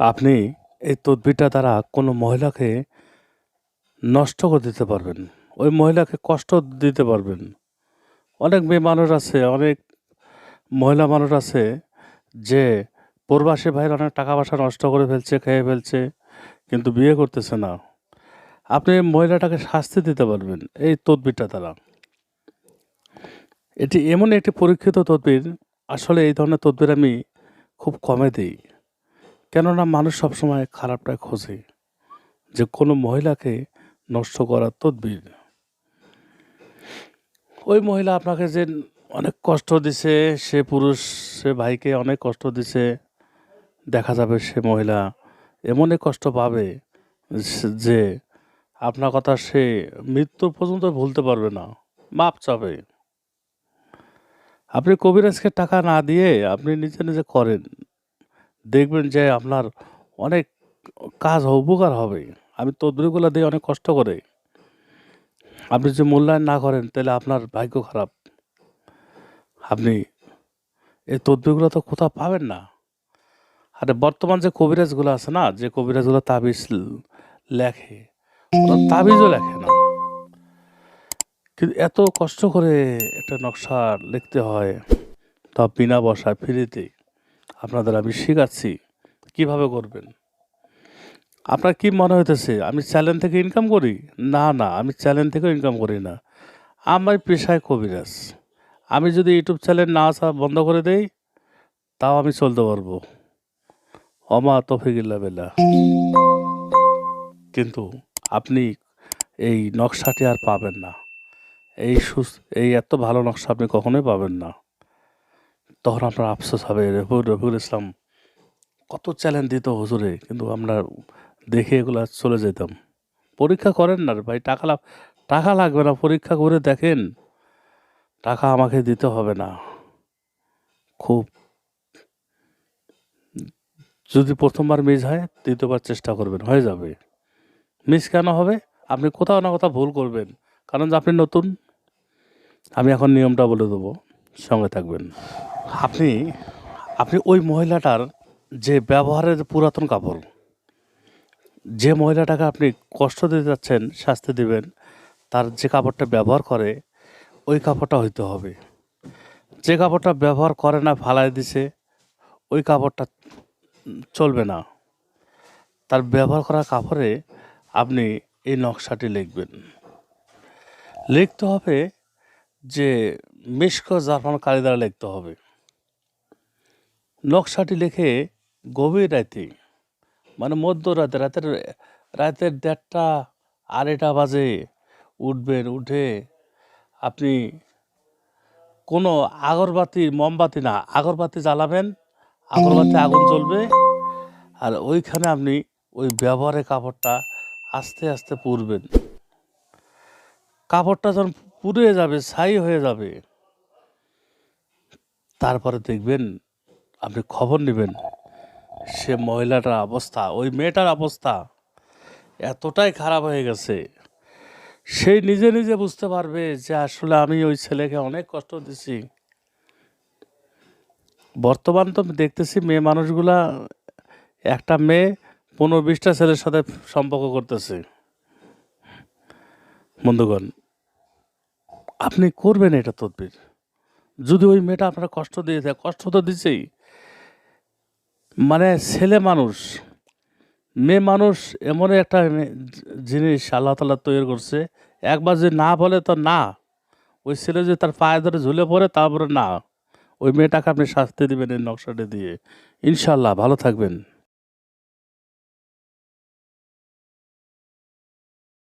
আপনি এই তদবিরটা দ্বারা কোনো মহিলাকে নষ্ট করে দিতে পারবেন। ওই মহিলাকে কষ্ট দিতে পারবেন। অনেক মেয়ে মানুষ আছে, অনেক মহিলা মানুষ আছে যে প্রবাসী ভাইয়ের অনেক টাকা পয়সা নষ্ট করে ফেলছে, খেয়ে ফেলছে, কিন্তু বিয়ে করতেছে না। আপনি মহিলাটাকে শাস্তি দিতে পারবেন এই তদবিরটা দ্বারা। এটি এমন একটি পরীক্ষিত তদবির। আসলে এই ধরনের তদবির আমি খুব কমে দিই। কেননা মানুষ সবসময় খারাপটাই খোঁজে যে কোনো মহিলাকে নষ্ট করার তদবির। ওই মহিলা আপনাকে যে অনেক কষ্ট দিছে, সে পুরুষ, সে ভাইকে অনেক কষ্ট দিছে, দেখা যাবে সে মহিলা এমনই কষ্ট পাবে যে আপনার কথা সে মৃত্যু পর্যন্ত ভুলতে পারবে না, মাপ চাবে। আপনি কবিরাজকে টাকা না দিয়ে আপনি নিজে নিজে করেন। দেখবেন যে আপনার অনেক কাজ উপকার হবে। আমি তদবিরগুলো দিয়ে অনেক কষ্ট করে। আপনি যদি মূল্যায়ন না করেন, তাহলে আপনার ভাগ্য খারাপ। আপনি এই তদবিরগুলো তো কোথাও পাবেন না। আর বর্তমান যে কবিরাজগুলো আছে না, যে কবিরাজগুলো তাবিজ লেখে তাবিজও লেখে না। কিন্তু এত কষ্ট করে একটা নকশা লিখতে হয়, তা বিনা বসায় ফ্রিতে। আপনাদের আমি শেখাচ্ছি। কীভাবে করবেন? আপনার কি মনে হইতেছে, আমি চ্যানেল থেকে ইনকাম করি? না না, আমি চ্যানেল থেকেও ইনকাম করি না। আমার পেশায় কবিরাজ। আমি যদি ইউটিউব চ্যানেল না আসা বন্ধ করে দেই, তাও আমি চলতে পারব। অমা তফিকিল্লা বেলা কিন্তু আপনি এই নকশাটি আর পাবেন না। এই সুস, এই এত ভালো নকশা আপনি কখনোই পাবেন না। তখন আপনার আফসোস হবে রফিকুল রফিকুল ইসলাম। কত চ্যালেঞ্জ দিত হুজুরে, কিন্তু আমরা দেখে এগুলো চলে যেতাম। পরীক্ষা করেন না ভাই, টাকা লাগ টাকা লাগবে না, পরীক্ষা করে দেখেন। টাকা আমাকে দিতে হবে না। খুব যদি প্রথমবার মিস হয়, দ্বিতীয়বার চেষ্টা করবেন, হয়ে যাবে। মিস কেন হবে? আপনি কোথাও না কোথাও ভুল করবেন। কারণ আপনি নতুন, আমি এখন নিয়মটা বলে দেবো, সঙ্গে থাকবেন। আপনি আপনি ওই মহিলাটার যে ব্যবহারের পুরাতন কাপড়, যে মহিলাটাকে আপনি কষ্ট দিতে যাচ্ছেন, শাস্তি দেবেন, তার যে কাপড়টা ব্যবহার করে, ওই কাপড়টা হইতে হবে। যে কাপড়টা ব্যবহার করে না, ফালাই দিছে, ওই কাপড়টা চলবে না। তার ব্যবহার করা কাপড়ে আপনি এই নকশাটি লিখবেন। লিখতে হবে যে মিষ্ক জাফরান কালি দ্বারা লিখতে হবে। নকশাটি লিখে গভীর রাতে মানে মধ্যরাতে রাতের রাতের দেড়টা আড়াইটা বাজে উঠবেন উঠে আপনি কোনো আগরবাতি, মোমবাতি না, আগরবাতি জ্বালাবেন, আগরবাতি আগুন জ্বলবে, আর ওইখানে আপনি ওই ব্যবহারের কাপড়টা আস্তে আস্তে পুরবেন। কাপড়টা যখন পুড়ে যাবে, ছাই হয়ে যাবে, তারপরে দেখবেন আপনি খবর নেবেন। সে মহিলাটার অবস্থা, ওই মেয়েটার অবস্থা এতটাই খারাপ হয়ে গেছে। সে নিজে নিজে বুঝতে পারবে যে আসলে আমি ওই ছেলেকে অনেক কষ্ট দিছি। বর্তমান তো দেখতেছি মেয়ে মানুষগুলা একটা মেয়ে পনেরো বিশটা ছেলের সাথে সম্পর্ক করতেছে। বন্ধুগণ, আপনি করবেন এটা তদবির। যদি ওই মেয়েটা আপনার কষ্ট দেয়, কষ্ট তো দিছেই। মানে ছেলে মানুষ, মেয়ে মানুষ এমন একটা জিনিস আল্লাহ তালা তৈরি করছে, একবার যে না বলে তো না, ওই ছেলে যে তার পায়ে ধরে ঝুলে পড়ে তারপরে না, ওই মেয়েটাকে আপনি শাস্তি দেবেন এই নকশাটা দিয়ে। ইনশাল্লাহ ভালো থাকবেন।